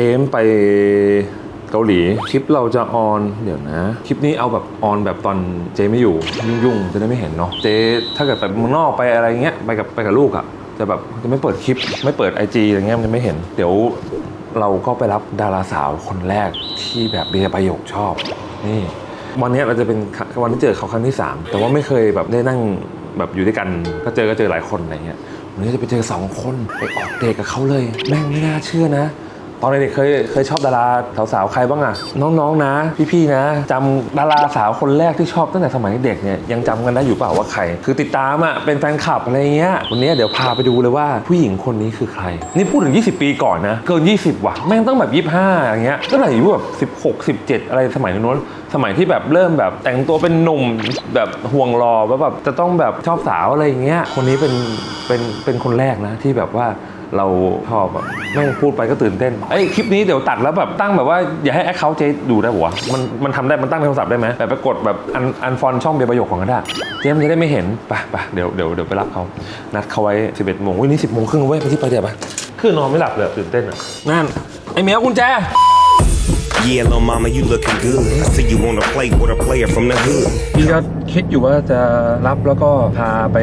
เจมไปเกาหลีคลิปเราจะออนเดี๋ยวนะ คลิปนี้เอาแบบออนแบบตอนเจไม่อยู่ ยุ่งๆ จะได้ไม่เห็นเนาะเจถ้าเกิดไปเมืองนอกไปอะไรเงี้ยไปกับไปกับลูกอะจะแบบจะไม่เปิดคลิปไม่เปิด IG อะไรเงี้ยมันจะไม่เห็น เดี๋ยวเราก็ไปรับดาราสาวคนแรกที่แบบเบียร์ประโยคชอบนี่วันนี้เราจะเป็นวันที่เจอเขาครั้งที่สามแต่ว่าไม่เคยแบบได้นั่งแบบอยู่ด้วยกันก็เจอก็เจอหลายคนอะไรเงี้ยวันนี้จะไปเจอสองคนไปออกเดทกับเขาเลย แม่งไม่น่าเชื่อนะ ตอนเด็กเคยเคยชอบดาราสาวๆใครบ้างอะน้องๆนะ พี่ๆนะจำดาราสาวคนแรกที่ชอบตั้งแต่สมัยเด็กเนี่ยยังจำกันได้อยู่เปล่าว่าใคร คือติดตามอะเป็นแฟนคลับอะไรเงี้ยวันนี้เดี๋ยวพาไปดูเลยว่าผู้หญิงคนนี้คือใคร นี่พูดถึง 20 ปีก่อนนะ เกิน 20 ว่ะแม่งต้องแบบ 25อย่างเงี้ยตั้งแต่อายุแบบ16 17 อะไรสมัยนู้นสมัยที่แบบเริ่มแบบแต่งตัวเป็นหนุ่มแบบห่วงรอว่าแบบจะต้องแบบชอบสาวอะไรเงี้ยคนนี้เป็นเป็นเป็นคนแรกนะที่แบบว่า เราชอบแบบแม่งพูดไปก็ตื่นเต้นไอ้ยคลิปนี้เดี๋ยวตัดแล้วแบบตั้งแบบว่าอย่าให้แอคเคาท์เจดูได้หัวะมันมันทำได้มันตั้งในโทรศัพท์ได้ไหมแบบไปกดแบบอันอันฟอนช่องเบียร์ประโยคของก็ได้เจมส์จะได้ไม่เห็นไปไปเดี๋ยวเดี๋ยวเดี๋ยวไปรับเขานัดเขาไว้ 11โมงวันนี้10โมงครึ่งเว้ยไปที่ไปเดี๋ยวไปคือนอนไม่หลับเลยตื่นเต้นอะนั่นไอ้เหมียวกุญแจ Yeah, little mama, you looking good. I see you wanna play with a player from the hood. พี่ก็ คิดอยู่ว่าจะรับแล้วก็พาไป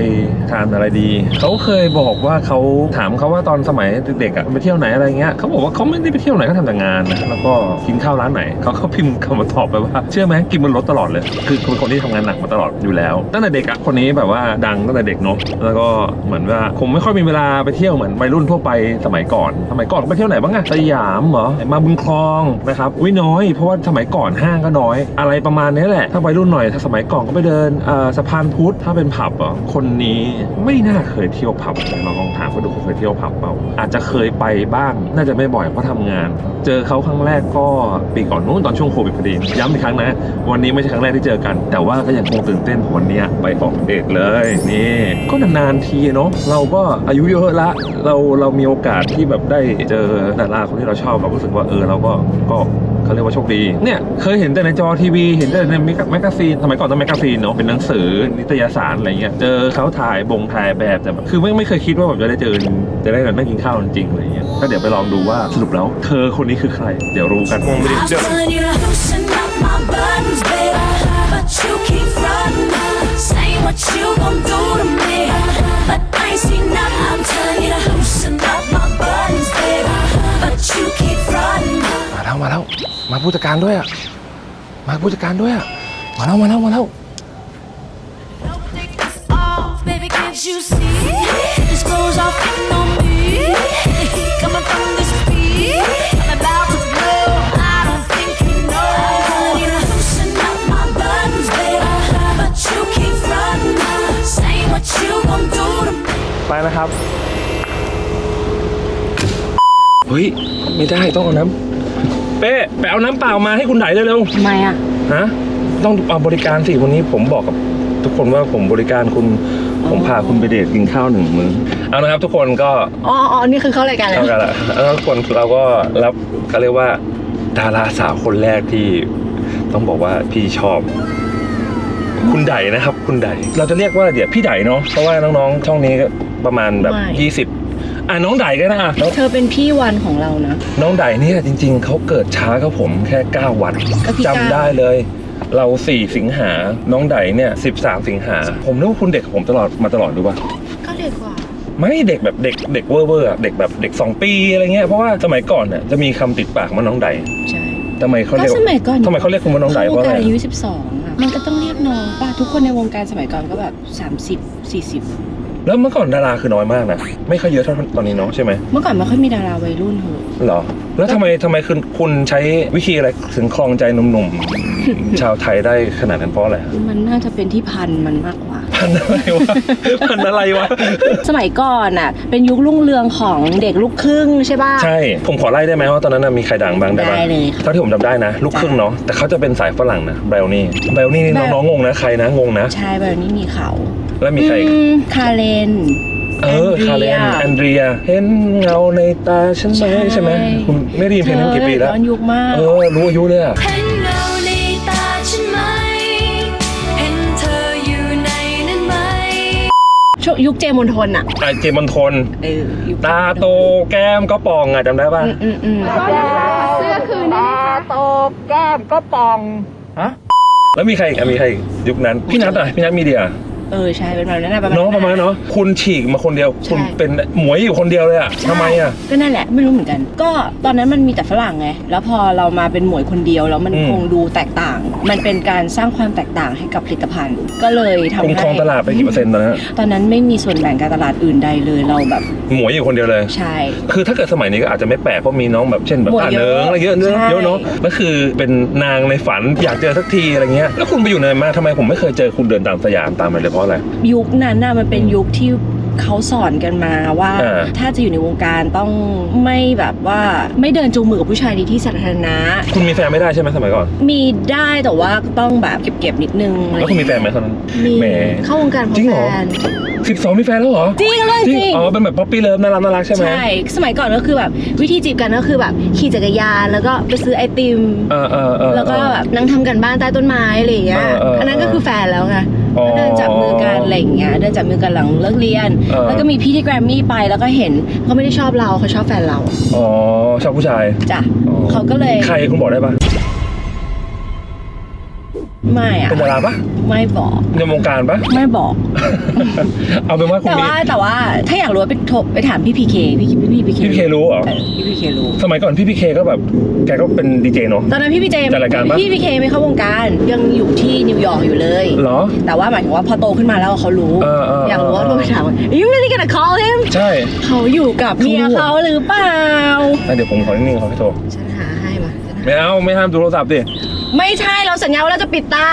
ทานอะไรดี เขาเคยบอกว่าเขาถามเขาว่าตอนสมัยเด็กๆอะไปเที่ยวไหนอะไรเงี้ยเขาบอกว่าเขาไม่ได้ไปเที่ยวไหนเขาทำแต่งานนะแล้วก็กินข้าวร้านไหนเขาเขาพิมพ์คำมาตอบไปว่า เชื่อไหมกินบนรถตลอดเลย คือเป็นคนที่ทำงานหนักมาตลอดอยู่แล้วตั้งแต่เด็กอะคนนี้แบบว่าดังตั้งแต่เด็กเนอะแล้วก็เหมือนว่าคงไม่ค่อยมีเวลาไปเที่ยวเหมือนวัยรุ่นทั่วไปสมัยก่อน สมัยก่อนไปเที่ยวไหนบ้างอะสยามเหรอมาบุญคลองนะครับอุ้ยน้อยเพราะว่าสมัยก่อนห้างก็น้อย อะไรประมาณนี้แหละถ้าวัยรุ่นหน่อยถ้าสมัยก่อนก็ไปเดินเอ่อสะพานพุทธถ้าเป็นผับอะคนนี้ไม่น่าเคยเที่ยวผับลองลองถามเขาดูเขาเคยเที่ยวผับเปล่า อาจจะเคยไปบ้าง น่าจะไม่บ่อยเพราะทำงาน เจอเขาครั้งแรกก็ปีก่อนนู้นตอนช่วงโควิดพอดีย้ำอีกครั้งนะ วันนี้ไม่ใช่ครั้งแรกที่เจอกัน แต่ว่าก็ยังคงตื่นเต้นวันนี้ไปออกเดทเลยนี่ ก็นานๆทีเนาะเราก็อายุเยอะละเราเรามีโอกาสที่แบบได้เจอดาราคนที่เราชอบเรารู้สึกว่าเออเราก็ก็เขาเรียกว่าโชคดี เนี่ยเคยเห็นแต่ในจอทีวี เห็นแต่ในแมกกาซีนสมัยก่อนต้องแมกกาซีนเนาะเป็นหนังสือนิตยสารอะไรเงี้ยเจอเขาถ่ายบงถ่ายแบบแต่แบบคือไม่ไม่เคยคิดว่าแบบจะได้เจอจะได้แบบนั่งกินข้าวจริงๆอะไรเงี้ยก็เดี๋ยวไปลองดูว่าสรุปแล้ว เธอคนนี้คือใคร เดี๋ยวรู้กัน Want me to I'm do? telling you to loosen up my buttons, baby. But you แล้วมาแล้ว มาผู้จัดการด้วยอะ มาผู้จัดการด้วยอะ มาแล้วมาแล้วมาแล้ว Take this off, baby, can't you see? This goes off on me. The heat coming from this beat. I'm about to blow. I don't think you know. I'm telling you to loosen up my buttons, baby. But you keep frontin', saying what you gon' do to me. ไปนะครับ เฮ้ย ไม่ได้ต้องเอาน้ำ เป้ไปเอาน้ำเปล่ามาให้คุณไดเร็วทำไมอะ ๆฮะต้องเอาบริการสิวันนี้ผมบอกกับทุกคนว่าผมบริการคุณผมพาคุณไปเดทกินข้าวหนึ่งมื้อเอานะครับ ทุกคนก็ อ๋ออ๋อนี่คือเข้ารายการแล้ว เท่ากันละแล้วทุกคนเราก็รับเขาเรียกว่า ดาราสาวคนแรกที่ต้องบอกว่าพี่ชอบ คุณไดนะครับ คุณไดเราจะเรียกว่าเดี๋ยวพี่ไดเนาะเพราะว่าน้องๆช่องนี้ก็ประมาณแบบไม่ยี่สิบ อะน้องไดก็ได้อะน้องเธอเป็นพี่วันของเรานะ น้องไดเนี่ยจริง ๆเขาเกิดช้ากับผมแค่ 9 วันก็พี่จำก้าวได้เลย เรา 4 สิงหา น้องไดเนี่ย 13 สิงหา ผมนึกว่าคุณเด็กกับผมตลอดมาตลอดดูป่ะ ก็เด็กกว่า ไม่เด็กแบบเด็กเด็กเวอร์เวอร์อะเด็กแบบเด็ก 2 ปีอะไรเงี้ยเพราะว่าสมัยก่อนเนี่ยจะมีคำติดปากว่าน้องไดใช่ทำไมเขาเรียกก็สมัยก่อนทำไมเขาเรียกคุณว่าน้องไดเพเข้าวราะงอะการไรอายุ12อะมันก็ต้องเรียกน้องป่ะทุกคนในวงการสมัยก่อนก็แบบ 30 40 แล้วเมื่อก่อนดาราคือน้อยมากนะไม่ค่อยเยอะเท่าตอนนี้เนาะใช่ไหมเมื่อก่อนไม่ค่อยมีดาราวัยรุ่นเหอะเหรอ แล้วทำไมทำไมคุณคุณใช้วิธีอะไรถึงคลองใจหนุ่มๆ ชาวไทยได้ขนาดนั้นเพราะอะไรมันน่าจะเป็นที่พันธุ์มันมากกว่า พันอะไรวะพันอะไรวะ สมัยก่อนอะ เป็นยุครุ่งเรืองของเด็กลูกครึ่งใช่ป่ะ ใช่ ผมขอไล่ได้ไหมว่าตอนนั้นนะมีใครดังบ้างได้ปะได้เลยค่ะ เท่าที่ผมจำได้นะ ลูกครึ่งเนาะแต่เขาจะเป็นสายฝรั่งนะไบรนี่ไบรนี่นี่แบบน้องๆงงนะใครนะงงนะ ใช่แบบนี้มีเขา แล้วมีใครอีกอืมคาเลนเออคาเลนแอนเดรีย เห็นเงาในตาฉันไหมใช่ใช่ไหมคุณไม่ได้ยินเพลงนั้นกี่ปีแล้ว ย้อนยุคมาก เออ รู้อายุเลยอะเห็นเงาในตาฉันไหม เห็นเธออยู่ในนั้นไหม ช่วงยุคเจมอนทนอะไอเจมอนทน เออยุคตาโตแก้มก็ปองอะจำได้ป่ะ อืมอืมอืมตาโตแก้มก็ปองฮะแล้วมีใครอีกอะมีใครอีกยุคนั้น พี่นัทอะพี่นัทมีเดีย เออใช่เป็นแบบนั้นนะประมาณ เนาะประมาณนั้นเนาะคุณฉีกมาคนเดียว คุณเป็นหมวยอยู่คนเดียวเลยอะใช่ทำไมอะก็นั่นแหละไม่รู้เหมือนกัน ก็ตอนนั้นมันมีแต่ฝรั่งไงแล้วพอเรามาเป็นหมวยคนเดียวแล้วมันอืม คงดูแตกต่าง มันเป็นการสร้างความแตกต่างให้กับผลิตภัณฑ์ ก็เลยทำคุณให้ครองตลาดไปกี่เปอร์เซ็นต์ตอนนั้นอะตอนนั้นไม่มีส่วนแบ่งการตลาดอื่นใดเลยเราแบบหมวยอยู่คนเดียวเลย ใช่ คือถ้าเกิดสมัยนี้ก็อาจจะไม่แปลกเพราะมีน้องแบบเช่นแบบหมวยอ่าเยเนิอะงอะไรเยอะเยอะใช่ เยอะเนาะแล้วคือเป็นนางในฝันอยากเจอสักทีอะไรเงี้ยแล้วคุณไปอยู่ไหนมาทำไมผมไม่เคยเจอคุณเดินตามสยามตามอะไรเลยเพราะอะไร ยุคนั้นน่ะมันเป็นยุคที่เขาสอนกันมาว่าอ่าถ้าจะอยู่ในวงการต้องไม่แบบว่าไม่เดินจูงมือกับผู้ชายในที่สาธารณะ คุณมีแฟนไม่ได้ใช่ไหมสมัยก่อนมีได้แต่ว่าก็ต้องแบบเก็บๆนิดนึงอะไรแล้วคุณมีแฟนไหมตอนนั้น มีแหมเข้าวงการเพราะจริงเหรอแฟนสิบสองมีแฟนแล้วเหรอจริงเรื่องจริง อ๋อเป็นแบบป๊อปปี้เลิฟน่ารักน่ารักใช่ไหม ใช่ สมัยก่อนก็คือแบบวิธีจีบกันก็คือแบบขี่จักรยานแล้วก็ไปซื้อไอติม เออเออเออ แล้วก็แบบนั่งทำกันบ้านใต้ต้นไม้อะไรอย่างเงี้ย เออเออเอออัอันนั้นก็คือแฟนแล้วไงอ๋อ ก็เดินจับมือกัน อะไรอย่างเงี้ยเดินจับมือกันหลังเลิกเรียน เออ แล้วก็มีพี่ที่แกรมมี่ไปแล้วก็เห็นเขาไม่ได้ชอบเราเขาชอบแฟนเราอ๋อชอบผู้ชายจ้ะอ๋อเขาก็เลย ใครคุณบอกได้ปะ ไม่อะเป็นดาราปะไม่บอก ในวงการปะไม่บอก เอาเป็นว่าคุณแต่มีว่าแต่ว่าถ้าอยากรู้ว่าไปโทรไปถามพี่พีเคพี่พี่พี่พีเคพี่พีเครู้เหรอพี่พีเครู้ สมัยก่อนพี่พีเคก็แบบแกก็เป็นดีเจเนาะ ตอนนั้นพี่พีเจจัดรายการปะ พี่พีเคไม่เข้าวงการยังอยู่ที่นิวยอร์กอยู่เลย เหรอ แต่ว่าหมายถึงว่าพอโตขึ้นมาแล้วเขารู้ เออเอออยากรู้ว่าเออโทรไปถามว่า you really gonna call him ใช่ เขาอยู่กับเมียเขาหรือเปล่า อะเดี๋ยวผมขอนิ่งๆเขาให้โทร ฉันหาให้มาไม่เอาไม่ห้ามดูโทรศัพท์ดิ ไม่ใช่เราสัญญาว่าเราจะปิดตา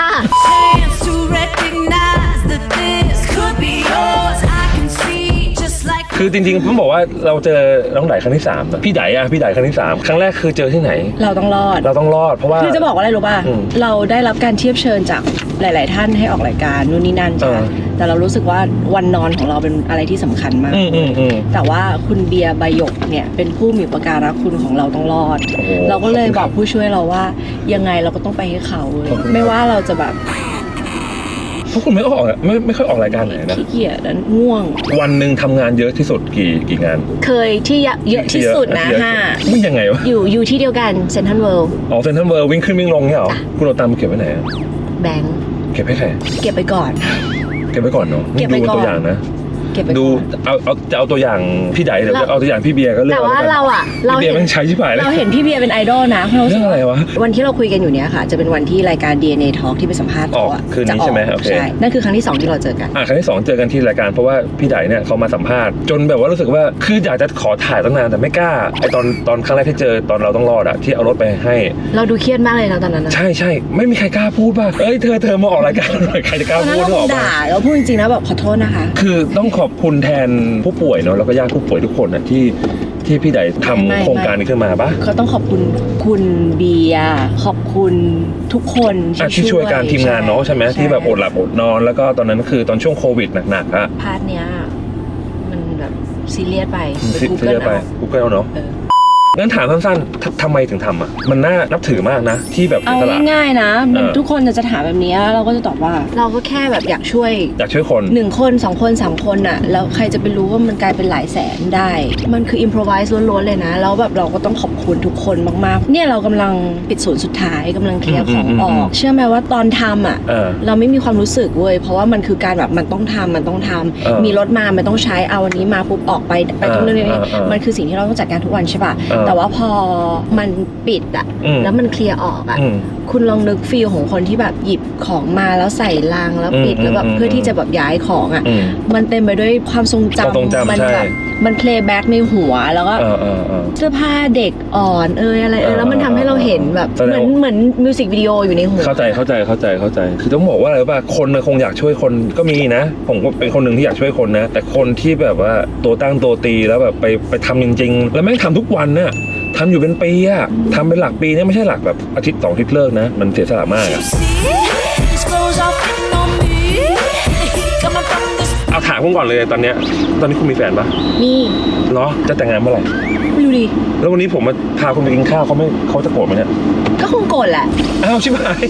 Chance to recognize that this could be yours. I can see just like คือจริงๆผมบอกว่าเราเจอน้องไดครั้งที่สามนะพี่ไดอะพี่ไดครั้งที่สามครั้งแรกคือเจอที่ไหน เราต้องรอด เราต้องรอดเพราะว่า คือจะบอกว่าอะไรรู้ป่ะ อืม เราได้รับการเทียบเชิญจาก หลาย ๆ ท่านให้ออกรายการนู่นนี่นั่นใช่ไหมเออ แต่เรารู้สึกว่าวันนอนของเราเป็นอะไรที่สำคัญมาก อืมอืมอืมแต่ว่าคุณเบียร์ใบหยกเนี่ยเป็นผู้มีอุปการะคุณของเราต้องรอด โอ้โห เราก็เลยขอบคุณครับบอกผู้ช่วยเราว่ายังไงเราก็ต้องไปให้เขาเลยขอบคุณครับ ไม่ว่าเราจะแบบเพราะคุณไม่ออกอะไม่ไม่ค่อยออกรายการไหนนะ ขี้เกียจนั้นง่วง วันหนึ่งทำงานเยอะที่สุดกี่กี่งานเคยที่เยอะที่สุดนะเยอห้ามึงยังไงวะอยู่อยู่ที่เดียวกันเซนทันเวิลด์ อ๋อเซนทรัลเวิร์วิ่งขึ้นวิ่งลงเนี่ยเหรอจ้ะคุณเอาตังค์มาเก็บไว้ไหนอะแบงค์ เก็บให้ใครเก็บไปก่อน เก็บไว้ก่อนเนาะเก็บไว้ดูเป็นก่อนตัวอย่างนะ เก็บไปดูก่อนเอาเอาจะเอาตัวอย่างพี่ไดเดี๋ยวเราจะเอาตัวอย่างพี่เบียร์ก็เลือกแต่ว่าอแล้วกันเราอะเราพี่เบียเห็ร์นแมันใช้ชิบหายเลยเราเห็นพี่เบียร์เป็นไอดอลนะเพราะเราเรื่องอะไรวะวันที่เราคุยกันอยู่เนี้ยค่ะ จะเป็นวันที่รายการ DNA Talk ที่ไปสัมภาษณ์เขาอะออกคืนนี้จะออกใช่ไหมโอเคใช่นั่นคือครั้งที่สองที่เราเจอกันอะครั้งที่สองเจอกันที่รายการเพราะว่าพี่ไดเนี่ยเขามาสัมภาษณ์จนแบบว่ารู้สึกว่าคืออยากจะขอถ่ายตั้งนานแต่ไม่กล้าไอตอนตอนครั้งแรกที่เจอตอนเราต้องรอดอะที่เอารถไปให้ เราดูเครียดมากเลยนะตอนนั้นนะใช่ใช่ไม่มีใครกล้าพูดป่ะเอ้ยเธอเธอมาออกรายการหน่อยใครจะกตล้าอนนั้นพูดเราหรคองกด่าเราพูดจริงๆนะแบบขอโทษนะคะ คือต้องขอบคุณแทนผู้ป่วยเนาะแล้วก็ญาติผู้ป่วยทุกคนนะที่ที่พี่ไดทำไม่ไม่ โครงการนี้ขึ้นมาปะเขาต้องขอบคุณคุณเบียร์ขอบคุณทุกคนอะที่ช่วยการทีมงานเนาะใช่ไหมที่แบบอดหลับอดนอนแล้วก็ตอนนั้นคือตอนช่วงโควิดหนักๆอะพาร์ทเนี้ยมันแบบซีเรียสไป ไปที่กูที่เกิลเรียกไป เอากูเกิลเนาะ เออ งั้นถามสั้นๆททำไมถึงทำอะ มันน่านับถือมากนะ ที่แบบเอาอิสระง่ายๆนะมันเออ ทุกคนจะถามแบบเนี้ยเราก็จะตอบว่า เราก็แค่แบบอยากช่วยอยากช่วยคน หนึ่งคนสองคนสามคนอะแล้วใครจะไปรู้ว่ามันกลายเป็นหลายแสนได้ มันคืออิมพรไวส์ล้วนๆเลยนะ แล้วแบบเราก็ต้องขอบคุณทุกคนมากๆ เนี่ยเรากำลังปิดศูนย์สุดท้ายกำลังเคลียร์ของอืมออืมออืก ม เชื่อไหมว่าตอนทำอะเออ เราไม่มีความรู้สึกเว้ยเพราะว่ามันคือการแบบมันต้องทำมันต้องทำเออมีรถมามันต้องใช้เอาวันนี้มาปุ๊บออกไปไปตรงนู้นเออนี่เออเออมันคือสิ่งที่เราต้องจัดการทุกวันใช่ป่ะ เออแต่ว่าพอมันปิดอะอืม แล้วมันเคลียร์ออกอะอืม คุณลองนึกฟีลของคนที่แบบหยิบของมาแล้วใส่รางแล้วปิดอืมแล้วแบบอืม เพื่อที่จะแบบย้ายของอะอืม มันเต็มไปด้วยความทรงความทรงจำจำมัใช่ แบบมันเพลย์แบ็กในหัวแล้วก็ เออเออเออ เสื้อผ้าเด็กอ่อนเอยอะไรเอยแล้วมันทำให้เราเห็นแบบแสดเหงมือนเหมือนมิวสิกวิดีโออยู่ในหัวเข้าใจเข้าใจเข้าใจเข้าใจ คือต้องบอกว่าอะไรรู้ป่ะคนมันคงอยากช่วยคนก็มีนะ ผมก็เป็นคนหนึ่งที่อยากช่วยคนนะ แต่คนที่แบบว่าตัวตั้งตัวตีแล้วแบบไปไปทำจริง ๆ แล้วแม่งทำทุกวันน่ะ ทำอยู่เป็นปีอะทำเป็นหลักปีเนี่ยไม่ใช่หลักแบบอาทิตย์สองอาทิตย์เลิกนะ มันเสียสละมาก you อะ see. This goes off on me. The heat coming from this เอาถามคุณก่อนเลยตอนเนี้ยตอนนี้คุณมีแฟนปะมีเหรอจะแต่งงานเมื่อไหร่ไม่รู้ดิแล้ววันนี้ผมมาพาคุณไปกินข้าวเขาไม่เขาจะโกรธไหมเนี่ยก็คงโกรธแหละอ้าวชิบหาย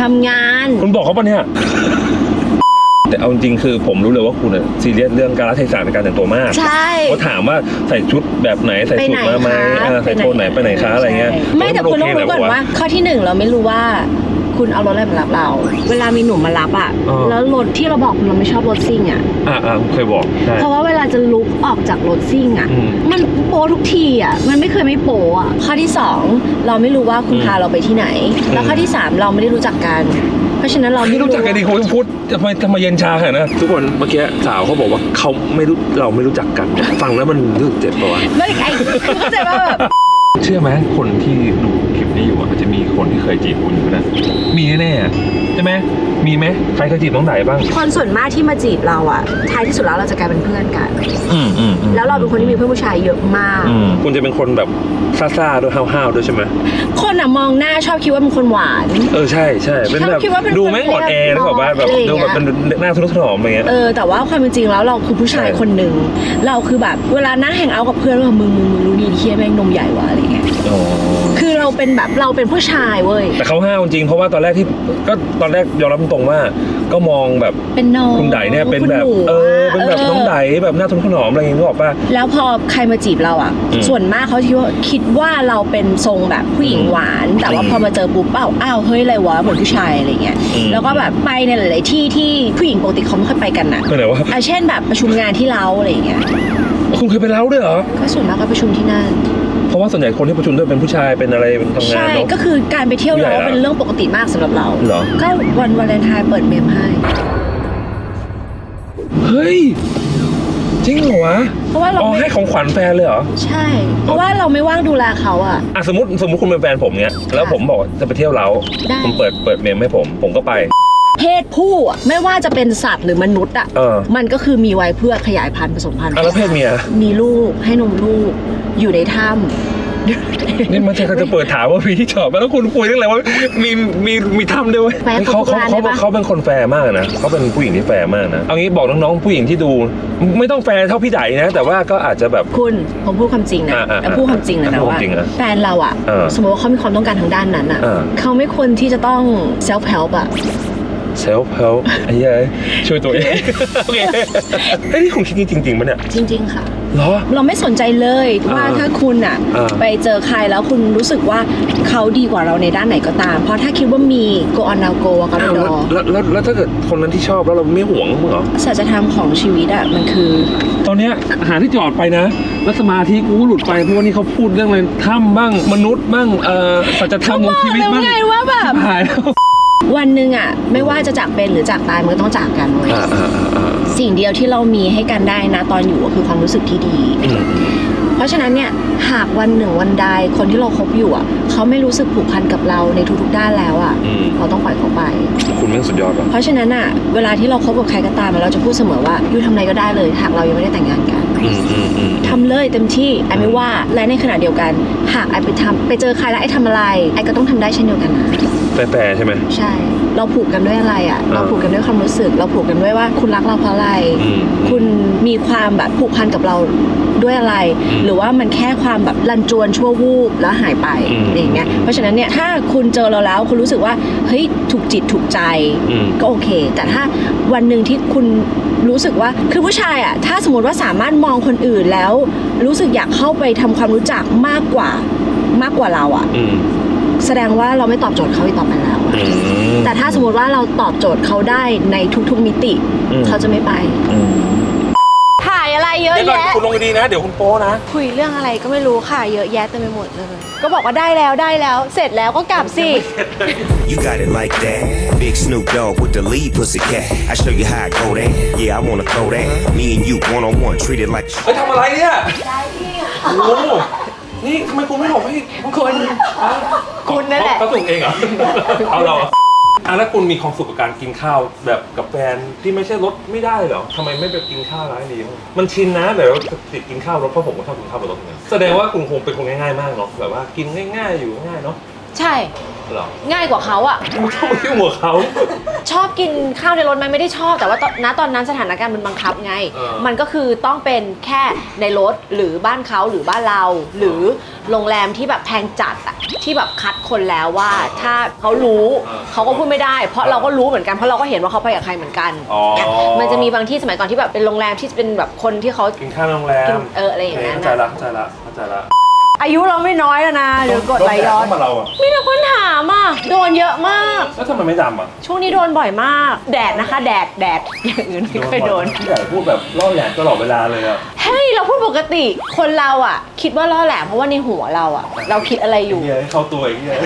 ทำงาน คุณบอกเขาปะเนี่ย แต่เอาจริงๆคือผมรู้เลยว่าคุณอะซีเรียสเรื่องการรัเทศะในการแต่งตัวมากใช่ เขาถามว่าใส่ชุดแบบไหนใส่ไปสูทไหนมาไหมคะ เออใส่โทนไหนไปไหนคะอะไรเงี้ยใช่ไม่แต่คุณต้องรู้ก่อนว่า ข้อที่หนึ่งเราไม่รู้ว่า คุณเอารถอะไรมารับเรา เวลามีหนุ่มมารับอะแล้วรถที่เราบอกคุณเราไม่ชอบรถซิ่งอะ อ่าอ่าเคยบอกใช่เพราะว่าเวลาจะลุกออกจากรถซิ่งอะ อืม มันโปทุกทีอะ มันไม่เคยไม่โปอะ ข้อที่สองเราไม่รู้ว่าคุณอืมพาเราไปที่ไหน แล้วข้อที่สามเราไม่ได้รู้จักกัน เพราะฉะนั้นเราไม่รู้จักกันดีเขาพูดทำไมทำไมเย็นชาขนาดนั้นทุกคนเมื่อกี้สาวเขาบอกว่าเขาไม่รู้เราไม่รู้จักกัน ฟังแล้วมันรู้สึกเจ็บปะวะไม่ไอ้คือเข้าใจว่าแบบเชื่อไหมคนที่ดูคลิปนี้อยู่อะอาจจะมีคนที่เคยจีบคุณอยู่ก็ได้มีแน่ๆอะใช่ไหมมีไหมใครเคยจีบน้องไหนบ้างคนส่วนมากที่มาจีบเราอะท้ายที่สุดแล้วเราจะกลายเป็นเพื่อนกัน อืมอืมอืมแล้วเราเป็นคนที่มีเพื่อนผู้ชายเยอะมาก อืมคุณจะเป็นคนแบบ ซ่าๆด้วยห้าวๆด้วยใช่ไหมคนอะมองหน้าชอบคิดว่าเป็นคนหวาน เออใช่ใช่เป็นแบบชอบคิดว่าเป็นดูไม่งอ่อนแอแล้วแบบว่าแบบอะไรอย่างเงี้ดูยแบบเป็นหน้าทุนถนอมอะไรเงี้ย เออแต่ว่าความเป็นจริงแล้วเราคือผู้ชายใช่ คนหนึ่งเราคือแบบเวลานั่งแฮงเอาท์กับเพื่อนว่ามึงมึงมึงรู้ดีที่เฮียแม่งนมใหญ่วะอะไรเงี้ยอ๋อคือเราเป็นแบบเราเป็นผู้ชายเว้ย แต่เขาห้าวจริงเพราะว่าตอนแรกที่ก็ตอนแรกยอมรับตรงๆว่า ก็มองแบบเป็นน้องคุณไดเนี่ยเป็นแบบคุณหเออเป็นแบบะน้องไดแบบหน้าทุนถนอมอะไรอย่างเงี้ยนึกออกป่ะแล้วพอใครมาจีบเราอะอืมส่วนมากเขาคิดว่าคิดว่าเราเป็นทรงแบบผู้หญิงหวาน แต่ว่าอืมพอมาเจอปุ๊บเปล่าอ้าวเฮ้ยอะไรวะเหมือนผู้ชายอะไรเงี้ยอืมแล้วก็แบบไปในหลายๆที่ที่ผู้หญิงปกติเขาไม่ค่อยไปกันน่ะไปไหนวะอะเช่นแบบประชุมงานที่เราอะไรเงี้ยคุณเคยไปเล้าด้วยเหรอก็ส่วนมากก็ประชุมที่นั่นเพ ราะว่าส่วนใหญ่คนที่ประชุมด้วยเป็นผู้ชายเป็นอะไรเป็นทำงานใช่ เนาะก็คือการไปเที่ยวผู้ใหญ่เราละเป็นเรื่องปกติมากสำหรับเรา เหรอ ก็วันวาเลนไทน์เปิดเมมให้ เฮ้ย จริงเหรอวะเพราะว่าเราอ๋อไม่ให้ของขวัญแฟนเลยเหรอ ใช่ เพราะว่าเราไม่ว่างดูแลเขาอะอะสมมติสมมติคุณเป็นแฟนผมเนี้ยแล้วผมบอกว่าจะไปเที่ยวเล้าได้ คุณเปิดเปิดเมมให้ผม ผมก็ไป เพศผู้อะไม่ว่าจะเป็นสัตว์หรือมนุษย์อะเออ มันก็คือมีไว้เพื่อขยายพันธุ์ผสมพันธุ์ อะแล้วเพศเมีย มีลูกให้นมลูกอยู่ในถ้ำนี่มันจะเขาจะเปิดถามว่ามีที่จอดไหมแล้วคุณคุยเรื่องอะไรว่ามีมีมีถ้ำด้วยเวยแฟนเขาเขาเขาเขาได้ปะเขาเป็นคนแฟร์มากนะเขาเป็นผู้หญิงที่แฟร์มากนะเอางี้บอกน้องๆผู้หญิงที่ดู ไม่ต้องแฟร์เท่าพี่ไดนะ แต่ว่าก็อาจจะแบบ คุณผมพูดความจริงนะอ่าอ่าแล้วพูดความจริงนะอ่านะพูดควาว่ามจริงนะแฟนเราอะ เออสมมติว่าเขามีความต้องการทางด้านนั้นอะเออ เขาไม่ควรที่จะต้อง self help อะ เซลฟ์เฮลไอ้เหี้ยช่วยตัวเอง โอเคไอ้ยนี่คุณคิดจริงๆปะเนี่ย จริง ๆ ค่ะ เหรอ เราไม่สนใจเลยว่าอ่าถ้าคุณอะอ่าไปเจอใครแล้วคุณรู้สึกว่าเขาดีกว่าเราในด้านไหนก็ตาม เพราะถ้าคิดว่ามี go on now go อะก็อ้าวไม่แล้วรอแล้วแล้วแล้วถ้าเกิดคนนั้นที่ชอบแล้วเราไม่หวงมั้งเหรอ สัจธรรมของชีวิตอะมันคือ ตอนเนี้ยหาที่จอดไปนะ แล้วสมาธิกูหลุดไปเพราะว่านี่เขาพูดเรื่องอะไรถ้ำบ้างมนุษย์บ้างเอ่อสัจธรรมของชีวิตบ้างก็บอกแล้วไงว่าแบบ หายแล้ววันหนึ่งอะไม่ว่าจะจากเป็นหรือจากตายมันก็ต้องจากกันเว้ย อ่าอ่าอ่าอ่า สิ่งเดียวที่เรามีให้กันได้นะตอนอยู่ก็คือความรู้สึกที่ดีอืมเพราะฉะนั้นเนี่ยหากวันหนึ่งวันใดคนที่เราคบอยู่อะเขาไม่รู้สึกผูกพันกับเราในทุกๆด้านแล้วอะอืม เราต้องปล่อยเขาไป คุณแม่งสุดยอดว่ะเพราะฉะนั้นอะเวลาที่เราคบกับใครก็ตามอะเราจะพูดเสมอว่ายูทำอะไรก็ได้เลย หากเรายังไม่ได้แต่งงานกันอืมอืมอืมทำเลยเต็มที่ไอไม่ว่าและในขณะเดียวกัน หากไอไปทำไปเจอใครแล้วไอทำอะไรไอก็ต้องทำได้เช่นเดียวกันนะ แฟร์ๆใช่ไหม ใช่ เราผูกกันด้วยอะไรอะอ่าเราผูกกันด้วยความรู้สึก เราผูกกันด้วยว่าคุณรักเราเพราะอะไร อืมคุณมีความแบบผูกพันกับเราด้วยอะไร อืมหรือว่ามันแค่ความแบบรันจวนชั่ววูบแล้วหายไปอืม อะไรอย่างเงี้ย เพราะฉะนั้นเนี่ยถ้าคุณเจอเราแล้วคุณรู้สึกว่าเฮ้ยถูกจิตถูกใจ อืม ก็โอเค แต่ถ้าวันหนึ่งที่คุณรู้สึกว่าคือผู้ชายอะถ้าสมมติว่าสามารถมองคนอื่นแล้ว รู้สึกอยากเข้าไปทำความรู้จักมากกว่ามากกว่าเราอะอืม แสดงว่าเราไม่ตอบโจทย์เขาอีกต่อไปแล้วอะอืม แต่ถ้าสมมติว่าเราตอบโจทย์เขาได้ในทุกๆมิติ อืม เขาจะไม่ไป อืมถ่ายอะไรเยอะเดี๋ยวก่อนแยะ คุณลงดีๆนะ เดี๋ยวคุณโป้นะ คุยเรื่องอะไรก็ไม่รู้ค่ะ เยอะแยะเต็มไปหมดเลย ก็บอกว่าได้แล้วได้แล้ว เสร็จแล้วก็กลับสิ You got it like that. Big Snoop Dogg with the lead pussycat. I show you how I go that. Yeah, I wanna throw that. Me and you one on one, treat it like. ไปทำอะไรเนี่ยโอ้โห นี่ทำไมคุณไม่บอกให้คุณคุณนั่นแหละ เขาส่งเองเหรอ เอาเราอะอะแล้วคุณมีความสุขกับการกินข้าวแบบกับแฟนที่ไม่ใช่รถไม่ได้เหรอทำไมไม่ไปกินข้าวร้านนี้บ้างมันชินนะแบบว่าติดกินข้าวรถเพราะผมก็ชอบกินข้าวบนรถเหมือนกันแสดงว่าคุณคงเป็นคนง่ายๆมากเนาะแบบว่ากินง่าย ๆ อยู่ง่ายๆเนาะ ใช่เหรอง่ายกว่าเขาอะไม่ต้องมายุ่งกับเขา ชอบกินข้าวในรถไหมไม่ได้ชอบ แต่ว่าตอนณตอนนั้นสถานการณ์มันบังคับไง เออ มันก็คือต้องเป็นแค่ในรถหรือบ้านเขาหรือบ้านเรา หรือโรงแรมที่แบบแพงจัดอะที่แบบคัดคนแล้วว่าถ้าเขารู้เขาก็พูดไม่ได้ เพราะเราก็รู้เหมือนกันเพราะเราก็เห็นว่าเขาไปกับใครเหมือนกันอ๋อเนี่ยมันจะมีบางที่สมัยก่อนที่แบบเป็นโรงแรมที่เป็นแบบคนที่เขากินข้าวในโรงแรกิมนเอออะไรอย่างนั้นเข้าใจนะ ละเข้าใจละเข้าใจละ อายุเราไม่น้อยแล้วนะเดี๋ยวกดไหลย้อนโแดดเข้ามาเราอะมีแต่คนถามอะ โดนเยอะมาก แล้วทำไมไม่ดำอะช่วงนี้โดนบ่อยมาก แดดนะคะ แดดแดดอย่างอื่นไม่ค่อยโดน พี่ใหญ่พูดแบบล่อแหลมตลอดเวลาเลยอะ เฮ้ย เราพูดปกติคนเราอะ คิดว่าล่อแหลมเพราะว่าในหัวเราอะ เราคิดอะไรอยู่ เฮียให้เข้าตัวอีกเฮีย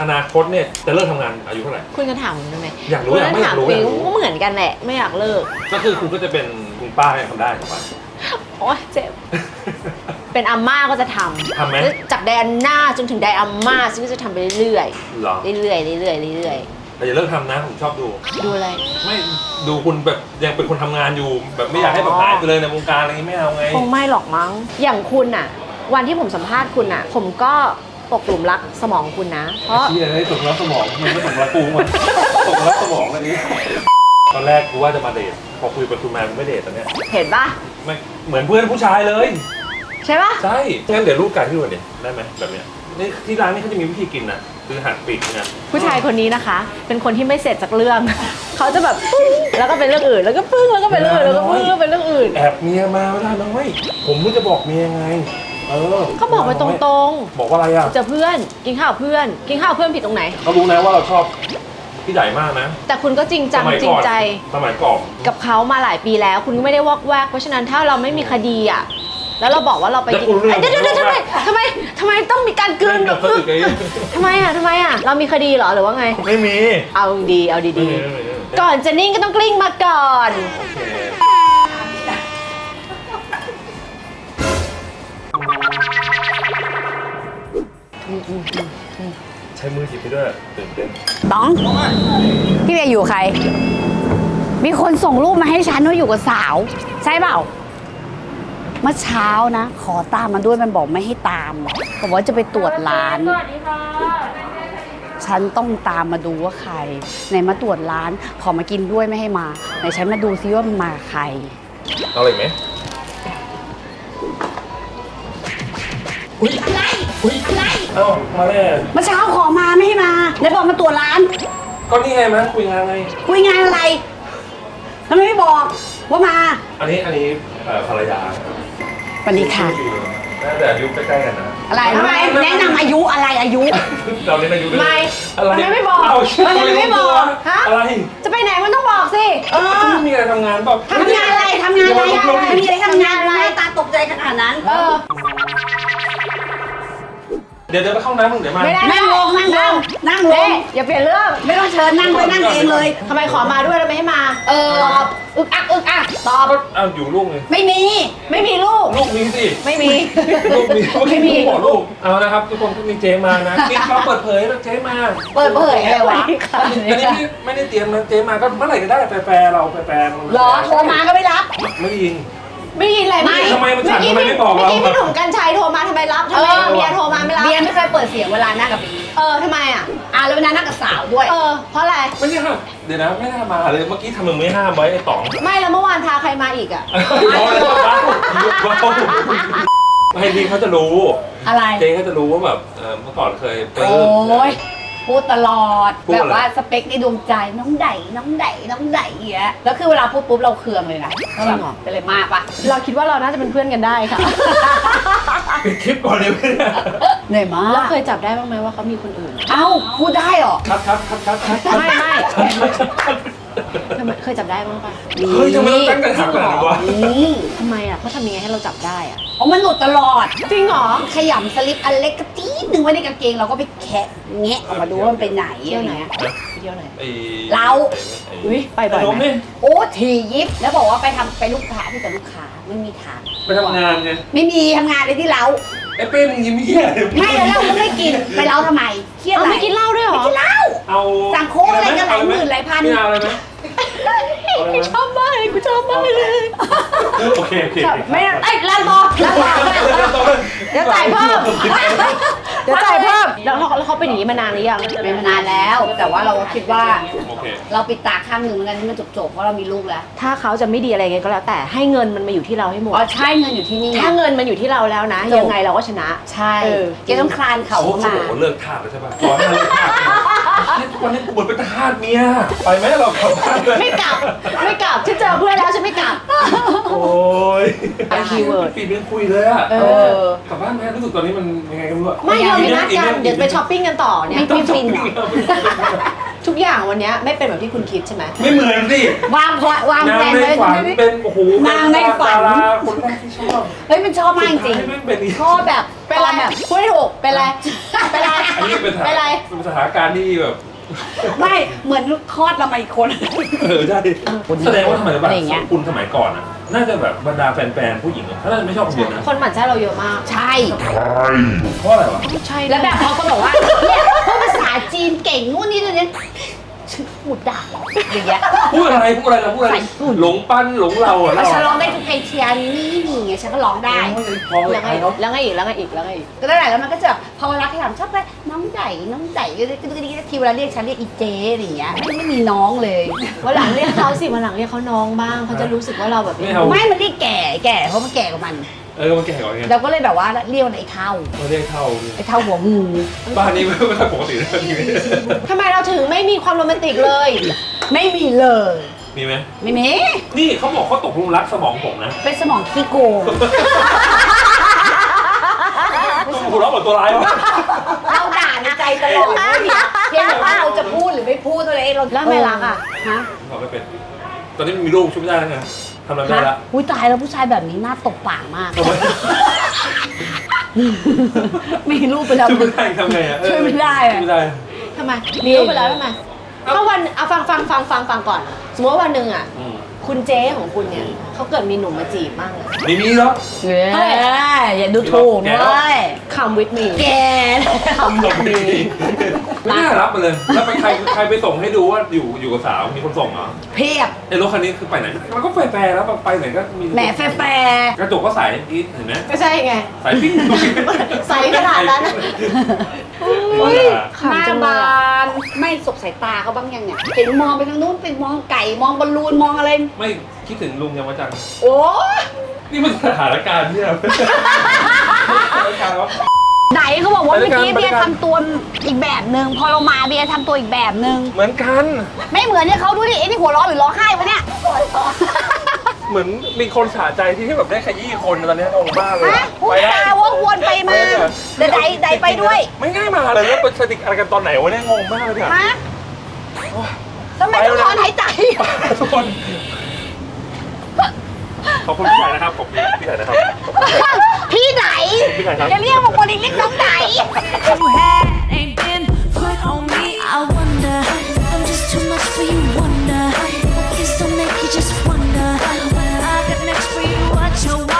อนาคตเนี่ยจะเลิกทำงานอายุเท่าไหร่ คุณจะถามผมได้ไหมอยากรู้คุณอยากไม่อยากรู้ถามอยากรู้ฟิวก็เหมือนกันแหละ ไม่อยากเลิก ก็คือคุณก็จะเป็นคุณป้าให้ทำได้ถูกปะโอ๊ยเจ็บ เป็นอาม่าก็จะทำทำไหม จากไดอาน่าจนถึงไดอาม่าซึ่งก็จะทำไปเรื่อยเหรอๆเรื่อยๆเรื่อยๆเรื่อยแต่อย่าเลิกทำนะ ผมชอบดู ๆดูอะไร ไม่ดูคุณแบบยังเป็นคนทำงานอยู่ แบบไม่อยากให้แบบหายไปเลยในวงการอะไรอย่างงี้ไม่เอาไง คงไม่หรอกมั้ง อย่างคุณอะวันที่ผมสัมภาษณ์คุณอะผมก็ตกหลุมรักสมองคุณนะ เพราะเฮียให้ตกรับสมองมันไม่ตกรับกูมันตกรับสมองเลยนี่ตอนแรกกูว่าจะมาเดทพอคุยไปคุยมากูไม่เดทตอนเนี้ย เห็นปะไม่เหมือนเพื่อนผู้ชายเลย ใช่ปะใช่งั้นเดี๋ยวรูปการที่ดูหน่อยดิได้ไหมแบบเนี้ยนี่ที่ร้านนี้เขาจะมีวิธีกินนะคือหั่นปีกเนี่ยผู้ชายคนนี้นะคะ เป็นคนที่ไม่เสร็จจากเรื่อง เขาจะแบบปึ้งแล้วก็เป็นเรื่องอื่น แล้วก็ปึ้งแล้วก็เป็นเรื่องอื่นแล้วก็ปึ้งแล้วก็เป็นเรื่องอื่น แอบเมียมาเวลาน้อยผมไม่รู้จะบอกเมียยังไง เออเขาบอกไปตรงๆบอกว่าอะไรอะๆเจอเพื่อนกินข้าวกับเพื่อน กินข้าวกับเพื่อนผิดตรงไหน เขารู้นะว่าเราชอบพี่ใหญ่มากนะแต่คุณก็จริงจังสมัยจริก่งอนใจ สมัยก่อน กับเขามาหลายปีแล้ว คุณก็ไม่ได้วอกแวกเพราะฉะนั้นถ้าเราไม่มีคดีอะ แล้วเราบอกว่าเราไปกินแล้วคุณเรื่องเอ้ยเดี๋ยวเดี๋ยวเดี๋ยวทำไมทำไมทำไมต้องมีการกลืนเล่นกับเขาอีกไอ้ทำไมอะทำไมอะเรามีคดีเหรอหรือว่าไง ไม่มีเอาดีเอาไม่ดีมีไม่มีไม่มีๆ ก่อนจะนิ่งก็ต้องกลิ้งมาก่อน โอเคใช้มือหยิบไปด้วยตื่นเต้นต้อง พี่เบียร์อยู่ใคร มีคนส่งรูปมาให้ฉันว่าอยู่กับสาว ใช่เปล่า เมื่อเช้านะ ขอตามมาด้วยมันบอกไม่ให้ตามบอกว่าจะไปตรวจร้านฉันต้องตามมาดูว่าใครไหนมาตรวจร้าน ขอมากินด้วยไม่ให้มาไหนฉันมาดูซิว่ามันมาใคร เอาอะไรอีกไหมอุ้ยอะไรอุ้ยอะไรเอ้ามาแล้วเมื่อเช้าขอมาไม่ให้มาแล้วบอกมาตรวจร้านก็นี่ไงมาคุยงานไง คุยงานอะไรทำไมไม่บอกว่ามา อันนี้อันนี้เอ่อภรรยา สวัสดีค่ะ น่าจะอายุใกล้ๆกันนะ อะไรทำไม แนะนำอายุอะไรอายุ เราเล่นอายุด้วยไม่อะไรทำไมไม่บอกเาทำไมไม่บอก ฮะ อะไรจะไปไหนมันต้องบอกสิ เออไม่มีอะไรทำงานเปล่าทำงานอะไรทำงานอะไรเดี๋ยวไม่มีอะไรทำงานอะไรตาตกใจขนาดนั้น เออ เดี๋ยวเดี๋ยวไปเข้าน้ำมึงเดี๋ยวมา ไม่ได้นั่งลงนั่งลงนั่งลเอ๊งอย่าเปลี่ยนเรื่อง ไม่ต้องเชิญนั่งเลยนั่งเองเลยทำไมขอมาด้วยแล้วไม่ให้มา เออตอบอึกอักอึกอัก ตอบก็เอาอยู่ลูกเลยไม่มี ไม่มีลูก ลูกมีสิ ไม่มี ลูกมีไม่มีบอกลูก เอานะครับ ทุกคนก็มีเจมานะกินข้าวเปิดเผยแล้วเจมาเปิดเผยอะไรวะอันนี้ไม่ไม่ได้เตรียมนะเจมาก็เมื่อไหร่ก็ได้แฟร์ๆเราแฟร์ๆมันเหรอโทรมาก็ไม่รับ ไม่ได้ยิน ไม่ได้ยินอะไรไม่ทำไมมันสั่นเอกี้ทำไมไม่บอกเรา เมื่อกี้พี่หนุ่มกัญชัยโทรมาทำไมรับทำไมเออเมียโทรมาไม่รับ เบียร์ไม่เคยเปิดเสียงเวลานั่งกับบีเออทำไมอะ อะแล้วเวลานั่งกับสาวด้วย เออ เพราะอะไร ไม่ได้ห้ามเดี๋ยวนะไม่ได้มาเลยเมื่อกี้ทำมึงไม่ห้ามไว้ไอ้ต๋องไม่แล้วเมื่อวานพาใครมาอีกอะร้อยแล้วบ้าไม่ดีเขาจะรู้อะไร เจ๊เขาจะรู้ว่าแบบเอ่อเมื่อก่อนเคยปโอลื้ม้ย พูดตลอดพูดแบอะไรบว่าสเปคในดวงใจน้องไดน้องไดน้องไดอย่างเงี้ยแล้วคือเวลาพูดปุ๊บเราเคืองเลยนะจริงเหรอเป็นเลยมากปะเราคิดว่าเราน่าจะเป็นเพื่อนกันได้ค่ะ ปิดคลิปก่อนเดี๋ยวไม่ได้เหนื่อยมาแล้วกเคยจับได้บ้างไหมว่าเขามีคนอื่น เอ้าพูดได้เหรอคัดคัดคัดคัดคัดไม่ไม่คัดคัดคัด ทำไมเคยจับได้บ้างปะเฮ้ยทำไมต้องตั้งใจถามขนาดนั้นวะอืมทำไมอะเขาทำยังไงให้เราจับได้อะ อ๋อมันหลุดตลอด จริงเหรอ ขยำสลิปอันเล็กกระจี๊ดหนึ่งไว้ในกางเกงเราก็ไปแคะแงะออกมาดูว่ามันไปไหนเที่ยวไหนอะไรเงี้ยอะเที่ยวไหนไอ้เราอุ้ยไปบ่อยไอ้นมไหมนี่โอ้ทียิบ แล้วบอกว่าไปทำไปลูกค้าที่กับลูกค้าไม่มีทางไปทำงานไงไม่มีทำงานเลยที่เราไอ้เป้มึงยิ้มเหี้ยเลยไม่แล้วเราก็ไม่กินไปเราทำไมเครียดเอาอะไรไม่กินเหล้าด้วยเหรไม่อกินเหล้า เอาสั่งโค้กอะไรกันหลายหมื่นหลายพัน ไม่เอาอะไรไหมเอาอะไรกูไหมชอบมากเลยกูชอบมากเลยโอเคโอเคไม่ไอ้ยร้านต่อร้านต่อเดี๋ยวจ่ายเพิ่ม เดี๋ยวจ่ายเพิ่มแล้วเขาแล้วเขาไปเป็นอย่างนี้มานานหรือยังเป็นมานานแล้ว แต่ว่าเราก็คิดว่าโอเค เราปิดตาข้างหนึ่งเหมือนกันที่มันจบๆเพราะเรามีลูกแล้ว ถ้าเขาจะไม่ดีอะไรไงก็แล้ว แต่ให้เงินมันมาอยู่ที่เราให้หมดอ๋อใช่เงินอยู่ที่นี่ไงถ้าเงินมันอยู่ที่เราแล้วนะถูกยังไงเราก็ชนะ ใช่เออ แกต้องคลานเขาเขาเข้าเขามา บอกว่าเลิกทาสแล้วใช่ป่ะก่อนหน้าเลิกทาสเนี่ยทุกวันนี้กูเหมือนเป็นทาสเมีย ไปไหมเรากลับบ้านเลยไม่กลับ ไม่กลับฉันเจอเพื่อนแล้วฉันไม่กลับ โอ้ยคีย์เวิร์ดปีนยังคุยเลยอะเออ กลับบ้านไหมรู้สึกตอนนี้มันยังไงกันรู้อะไม่เรามีนัดกันอีกเรื่องเดี๋ยวไปช้อปปิ้งกันต่อเนี่ยไม่ฟินเหรอทุกอย่างวันเนี้ยไม่เป็นแบบที่คุณคิดใช่ไหมไม่เหมือนสิวางพลวางนางแผนในไว้ฝันเป็นโอ้โหนางในฝัน ดาราคนแรกที่ชอบเฮ้ยมันชอบมากจริง สุดท้ยไม่เป็นอีก ชอบแบบ เป็นไรแบบพูดให้ถูกเป็นไรเป็นไรอันนี้เป็นสถาเป็นไรเป็นสถานการณ์ที่แบบไม่เหมือนคลอดเรามาอีกคน เออใช่แสดงว่าทำไมรู้ป่ะอะไรอย่างเงี้ยคุณสมัยก่อนอะน่าจะแบบบรรดาแฟนๆผู้หญิงอะเขาน่าจะไม่ชอบคุณเดียวนะคนหมั่นไส้เราเยอะมาก ใช่เพราะอะไรวะใช่แล้วแบบพอเขาบอกว่าเนี่ยพูดภาษาจีนเก่งนู่นนี่นั่นนี่ ฉันพูดได้อย่างเงี้ย พูดอะไรพูดอะไรเราพูดอะไรใส่พูดหลงปั้นหลงเราอะแล้วฉันร้เราองได้ทุกเพลงเทียนี่นี่ไงฉันก็ร้องได้ พอเลแล้ยวไงแล้วไงอีกแล้วไงอีกแล้วไงอีกก็ได้แหละแล้วมันก็จะแบบพอเวลาที่ถามชอบไปน้องไก่น้องไก่ก็ได้ก็ได้ทีเวลาเรียกฉันเรียกอีเจอะไรอย่างเงี้ยไม่ไม่มีน้องเลยวันหลังเรียกเขาสิวันหลังเรียกเขาน้องบ้างเขาจะรู้สึกว่าเราแบบไม่เอาไม่มันเรียกแก่แก่เพราะมันแก่กว่ามัน เออมันแก่กว่าไงเราก็เลยแบบว่าเรียกมันไอ้เท่ามาเรียกเท่าไอ้เท่าหัวงูบ้านนี้ไม่ไม่ค่อยปกตินะทีนี้ทำไมเราถึงไม่มีความโรแมนติกเลย ไม่มีเลย มีไหมไม่มีนี่เขาบอกเขาตกหลุมรักสมองผมนะเป็นสมองขี้โกงต้องหัวเราะเหมือนตัวร้ายวะเราด่าในใจตลอดเลยเนี่ยเพียงแต่ว่าเราจะพูดหรือไม่พูดเท่านั้นเองเราแล้วไม่รักอะฮะผมบอกไม่เป็น ตอนนี้มีลูกช่วยไม่ได้แล้วไง ทำอะไรไม่ได้ฮะละอุ้ยตายแล้วผู้ชายแบบนี้น่าตบปากมากทำไมมีรูปไปแล้วช่วยไม่ได้ทำไงอะเออช่วยไม่ได้อะช่วยไม่ได้ทำไมมีลูกไปแล้วทำไมถ้าวันเอาฟังฟังฟังฟังฟังก่อน สมมติว่าวันหนึ่งอะอืมคุณเจ๊ของคุณเนี่ยเขาเกิดมีหนุ่มมาจีบบ้างเลยไม่มีแล้วเฮ้ยอย่าดูถูกด้วย Come with me แก Come with me ไม่น่ารับมาเลย แล้วไปใครใครไปส่งให้ดูว่าอยู่อยู่กับสาวมีคนส่งเหรอเพียบไอ้รถคันนี้คือไปไหน มันก็แฟร์ๆแล้วไปไหนก็มีแหมแฟร์กระจกก็ใสเมื่อกี้เห็นไหมก็ใช่ไง ใสปิ้งใสขนาดนั้นอะอุ้ยๆหน้าบานไม่สบสายตาเขาบ้างยังเนี่ยเห็นมองไปทางนู้นไปมองไก่มองบอลลูนมองอะไร ไม่ คิดถึงลุงยังมาจัง โอ้นี่มันสถานการณ์เนี่ยสถานการณ์วะไหนเขาบอกว่าไปด้เมื่วอยกันกี้ไปด้เบีวยยกันร์ทำตัวอีกแบบหนึ่งพอเรามาเบียร์ทำตัวอีกแบบหนึ่งเหมือนกัน ไม่เหมือนเนี่ยเขาดูดิไอ้นี่หัวเร้อนหรือร้องไห้วะเนี่ยเหมือนมีคนสะใจที่แบบได้ขยี้คนตอนนี้งงมากเลยฮะพูดจาวกวนไปมาเดี๋ยวใดใดไปด้วยไม่ง่ายมาเลยแล้วเป็นสติกอะไรกันตอนไหนวะเนี่ยงงมากเลยเนี่ยฮะทำไมต้องถอนหายใจ ทุกคน ขอบคุณพี่ใหญ่นะครับขอบคุณพี่ใหญ่นะครับขอบคุณพี่ใหญ่พี่ไหนพี่ใหญ่ครับ จะเรียกมาบริลิกน้องไหน you had ain't been put on me. I wonder, I'm just too much for you. Wonder, my kiss don't make you just wonder. What I got next for you, what you want.